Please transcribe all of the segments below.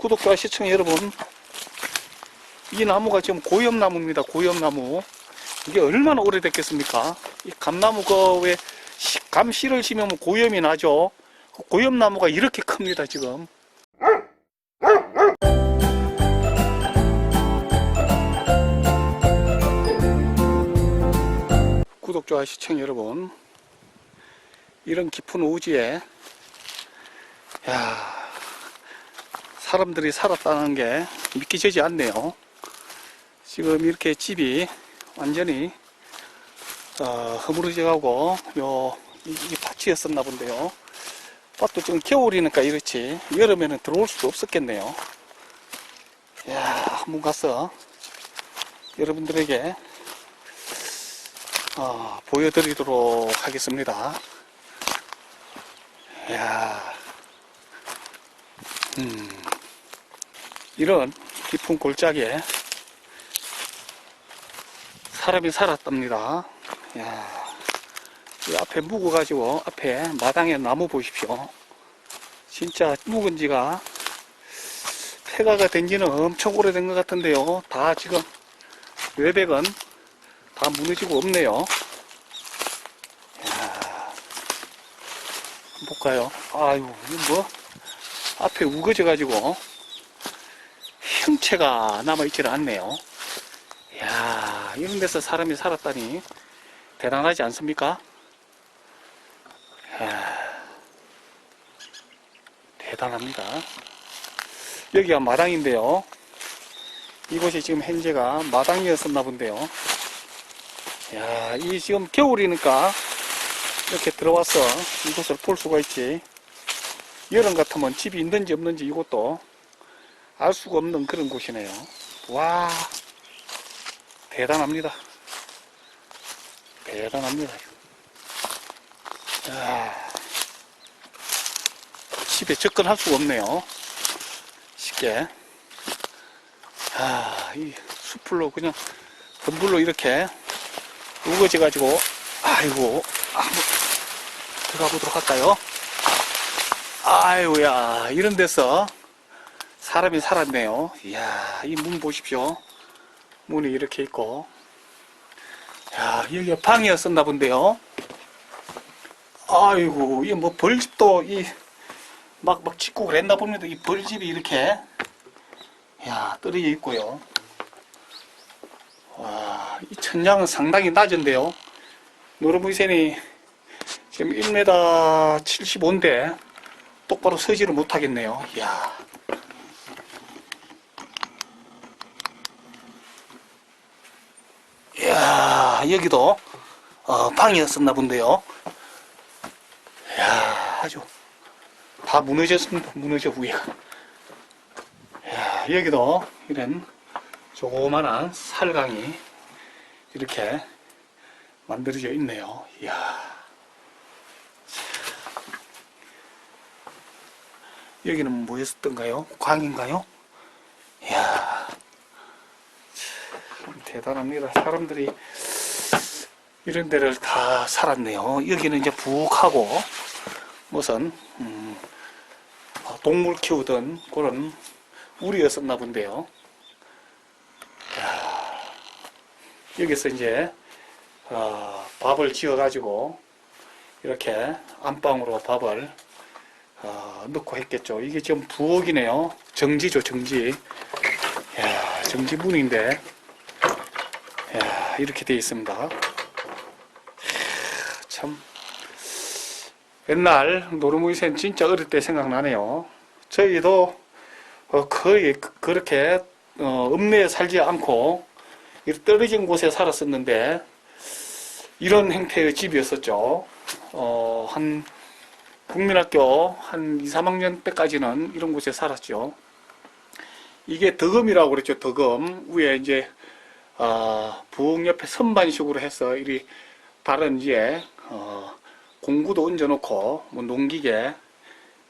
구독자 시청자 여러분. 이 나무가 지금 고염나무입니다 고염나무. 이게 얼마나 오래됐겠습니까? 이 감나무 거에 감 씨를 심으면 고염이 나죠. 그 고염나무가 이렇게 큽니다 지금. 구독자 시청자 여러분. 이런 깊은 우지에 야 사람들이 살았다는 게 믿기지 않네요. 지금 이렇게 집이 완전히 어, 허물어져가고 요 이, 이 밭이었었나 본데요. 밭도 지금 겨울이니까 이렇지 여름에는 들어올 수도 없었겠네요. 야 한번 가서 여러분들에게 어, 보여드리도록 하겠습니다. 야, 음, 이런 깊은 골짜기에 사람이 살았답니다. 야, 이 앞에 묵어가지고 앞에 마당에 나무 보십시오. 진짜 묵은 지가 폐가가 된 지는 엄청 오래된 것 같은데요. 다 지금 외백은 다 무너지고 없네요. 이야, 볼까요? 아유, 뭐, 앞에 우거져 가지고, 형체가 남아있질 않네요. 이야, 이런 데서 사람이 살았다니, 대단하지 않습니까? 이야, 대단합니다. 여기가 마당인데요. 이곳이 지금 현재가 마당이었었나 본데요. 야, 이 지금 겨울이니까 이렇게 들어와서 이곳을 볼 수가 있지. 여름 같으면 집이 있는지 없는지 이것도 알 수가 없는 그런 곳이네요. 와, 대단합니다. 대단합니다. 야, 집에 접근할 수가 없네요. 쉽게. 아, 이 숲불로 그냥 덤불로 이렇게 우거져 가지고 아이고 한번 들어가 보도록 할까요? 아이고야 이런 데서 사람이 살았네요. 이야 이 문 보십시오. 문이 이렇게 있고 야 여기가 방이었었나 본데요. 아이고 이 뭐 벌집도 이 막 막 짓고 그랬나 봅니다. 이 벌집이 이렇게 야 떨어져 있고요. 와, 이 천장은 상당히 낮은데요. 노르무이센이 지금 1m 75인데 똑바로 서지를 못하겠네요. 이야. 여기도 어, 방이었었나 본데요. 이야, 아주 다 무너졌습니다. 무너져 위가. 이야, 여기도 이런 조그만한 살강이 이렇게 만들어져 있네요. 이야. 여기는 뭐였었던가요? 광인가요? 이야. 참 대단합니다. 사람들이 이런 데를 다 살았네요. 여기는 이제 부엌하고 무슨 음, 동물 키우던 그런 우리였었나 본데요. 여기서 이제 어, 밥을 지어 가지고 이렇게 안방으로 밥을 어, 넣고 했겠죠. 이게 지금 부엌이네요. 정지죠, 정지. 야, 정지 문인데 야, 이렇게 되어 있습니다. 참 옛날 노르무이센 진짜 어릴 때 생각나네요. 저희도 어, 거의 그- 그렇게 어, 읍내에 살지 않고 떨어진 곳에 살았었는데 이런 형태의 집이었었죠. 어, 한 국민학교 한 2, 3학년 때까지는 이런 곳에 살았죠. 이게 덕음이라고 그랬죠. 덕음 위에 이제 어, 부엌 옆에 선반식으로 해서 이리 다른 이제 어, 공구도 얹어놓고 뭐 농기계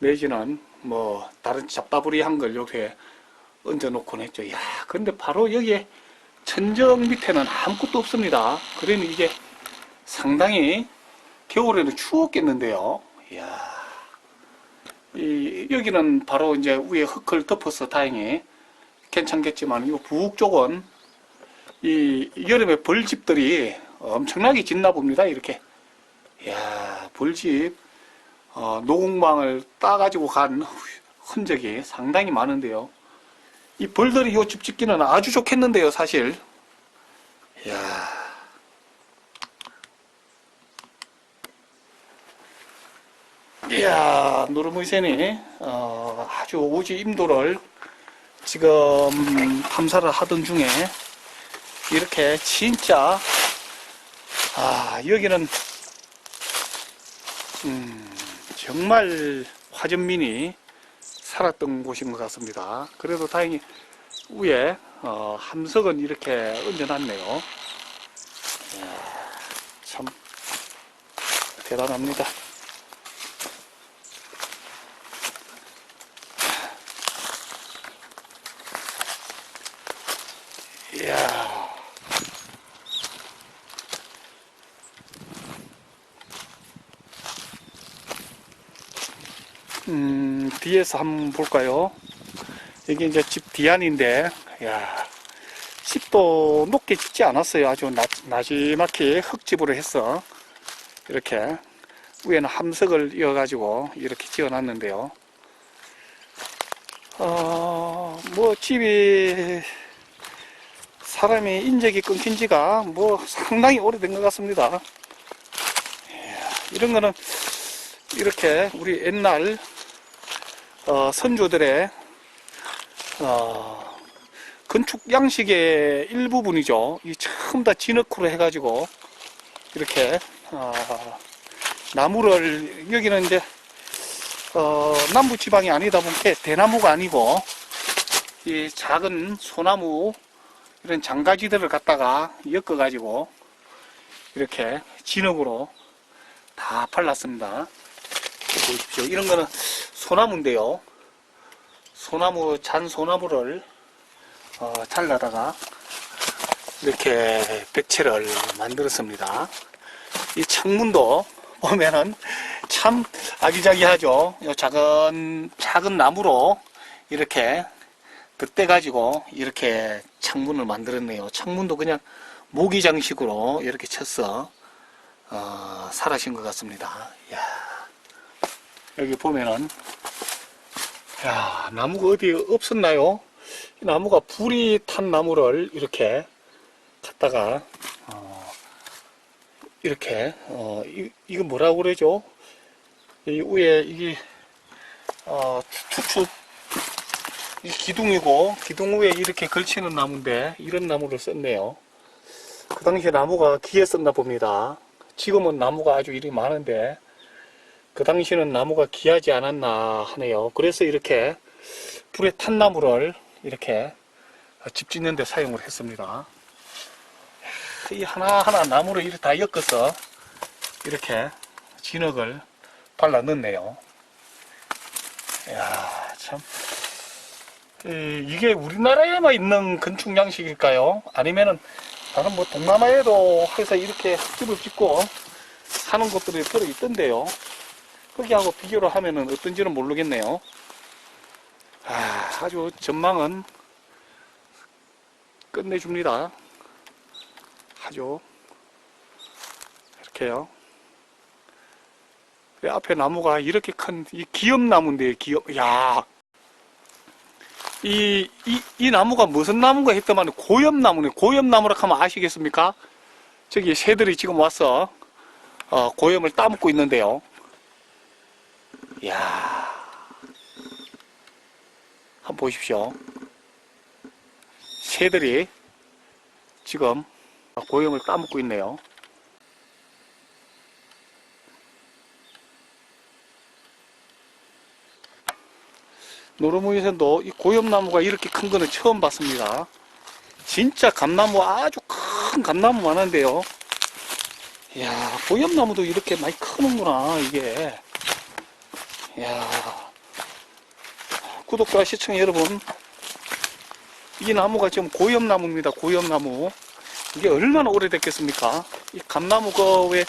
내지는 뭐 다른 잡다부리한 걸 이렇게 얹어놓곤 했죠. 야, 근데 바로 여기에 천정 밑에는 아무것도 없습니다. 그러니 이게 상당히 겨울에는 추웠겠는데요. 이야, 이, 여기는 바로 이제 위에 흙을 덮어서 다행히 괜찮겠지만 이 북 쪽은 이 여름에 벌집들이 엄청나게 짓나 봅니다. 이렇게. 이야, 벌집, 어, 노공방을 따가지고 간 흔적이 상당히 많은데요. 이 벌들이 요집 짓기는 아주 좋겠는데요, 사실. 이야. 이야, 노르무이센이 어, 아주 오지 임도를 지금 탐사를 하던 중에 이렇게 진짜 아 여기는 음, 정말 화전민이 살았던 곳인 것 같습니다. 그래도 다행히 위에 어, 함석은 이렇게 얹어놨네요. 이야, 참 대단합니다. 이야. 음, 뒤에서 한번 볼까요? 여기 이제 집 뒤안인데, 야 집도 높게 짓지 않았어요. 아주 나, 나지막히 흙집으로 해서, 이렇게, 위에는 함석을 이어가지고, 이렇게 지어놨는데요. 어, 뭐, 집이, 사람이 인적이 끊긴 지가 뭐 상당히 오래된 것 같습니다. 이런 거는 이렇게 우리 옛날 어, 선조들의 어, 건축 양식의 일부분이죠. 이 처음 다 진흙으로 해가지고 이렇게 어, 나무를 여기는 이제 어, 남부 지방이 아니다 보니까 대나무가 아니고 이 작은 소나무 이런 장가지들을 갖다가 엮어 가지고 이렇게 진흙으로 다 발랐습니다. 보십시오. 이런 거는 소나무인데요. 소나무, 잔 소나무를 어, 잘라다가 이렇게 백채를 만들었습니다. 이 창문도 보면은 참 아기자기하죠. 요 작은, 작은 나무로 이렇게 덧대 가지고 이렇게 창문을 만들었네요. 창문도 그냥 모기 장식으로 이렇게 쳤어 어, 살아신 것 같습니다. 이야, 여기 보면은 야 나무가 어디 없었나요? 이 나무가 불이 탄 나무를 이렇게 갖다가 어, 이렇게 어, 이, 이거 뭐라고 그러죠? 이 위에 이게 어, 추추 이 기둥이고 기둥 위에 이렇게 걸치는 나무인데 이런 나무를 썼네요. 그 당시에 나무가 귀했었나 봅니다. 지금은 나무가 아주 일이 많은데 그 당시에는 나무가 귀하지 않았나 하네요. 그래서 이렇게 불에 탄 나무를 이렇게 집 짓는 데 사용을 했습니다. 이 하나하나 나무를 이렇게 다 엮어서 이렇게 진흙을 발라 넣네요. 이야, 참. 이- 이게 우리나라에만 있는 건축 양식일까요? 아니면은 다른 뭐 동남아에도 해서 이렇게 집을 짓고 사는 곳들이 들어 있던데요. 거기하고 비교를 하면은 어떤지는 모르겠네요. 아, 아주 전망은 끝내줍니다. 아주 이렇게요. 그 앞에 나무가 이렇게 큰 이 기엽나무인데요. 기엽. 야, 이, 이, 이 나무가 무슨 나무가 했더만 고엽나무네. 고엽나무라 하면 아시겠습니까? 저기 새들이 지금 와서, 어, 고엽을 따먹고 있는데요. 이야. 한번 보십시오. 새들이 지금 고엽을 따먹고 있네요. 노르무이선도 이 고엽나무가 이렇게 큰 거는 처음 봤습니다. 진짜 감나무 아주 큰 감나무 많은데요. 이야, 고엽나무도 이렇게 많이 크는구나, 이게. 이야. 구독자 시청자 여러분, 이 나무가 지금 고엽나무입니다, 고엽나무. 이게 얼마나 오래됐겠습니까? 이 감나무 거왜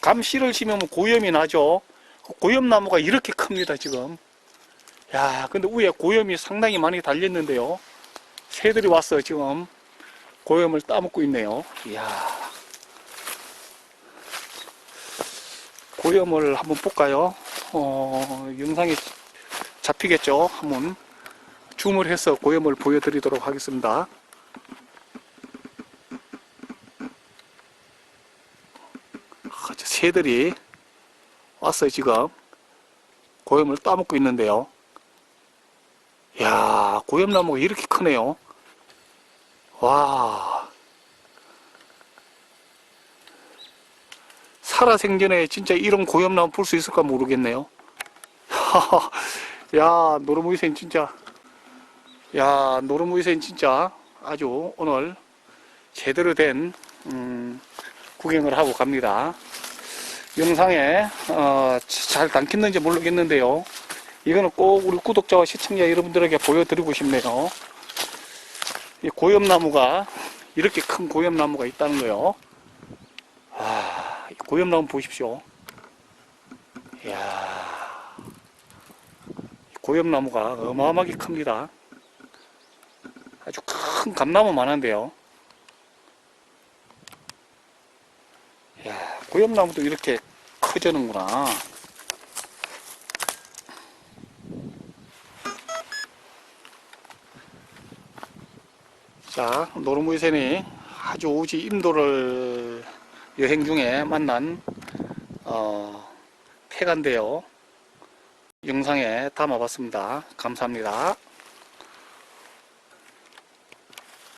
감씨를 심으면 고염이 나죠? 그 고엽나무가 이렇게 큽니다, 지금. 야, 근데 위에 고염이 상당히 많이 달렸는데요. 새들이 와서 지금 고염을 따먹고 있네요. 이야. 고염을 한번 볼까요? 어, 영상에 잡히겠죠? 한번 줌을 해서 고염을 보여드리도록 하겠습니다. 아, 저 새들이 왔어요, 지금. 고염을 따먹고 있는데요. 야 고염나무가 이렇게 크네요. 와. 살아생전에 진짜 이런 고염나무 볼 수 있을까 모르겠네요. 야, 노르무이센 진짜. 야, 노르무이센 진짜 아주 오늘 제대로 된, 음, 구경을 하고 갑니다. 영상에, 어, 잘 담겼는지 모르겠는데요. 이거는 꼭 우리 구독자와 시청자 여러분들에게 보여드리고 싶네요. 이 고염나무가, 이렇게 큰 고염나무가 있다는 거요. 고염나무 보십시오. 이야, 이 고염나무가 어마어마하게 큽니다. 아주 큰 감나무 많은데요. 이야, 고염나무도 이렇게 커지는구나. 자, 노르무이센이 아주 오지 인도를 여행 중에 만난 어, 폐가인데요. 영상에 담아봤습니다. 감사합니다.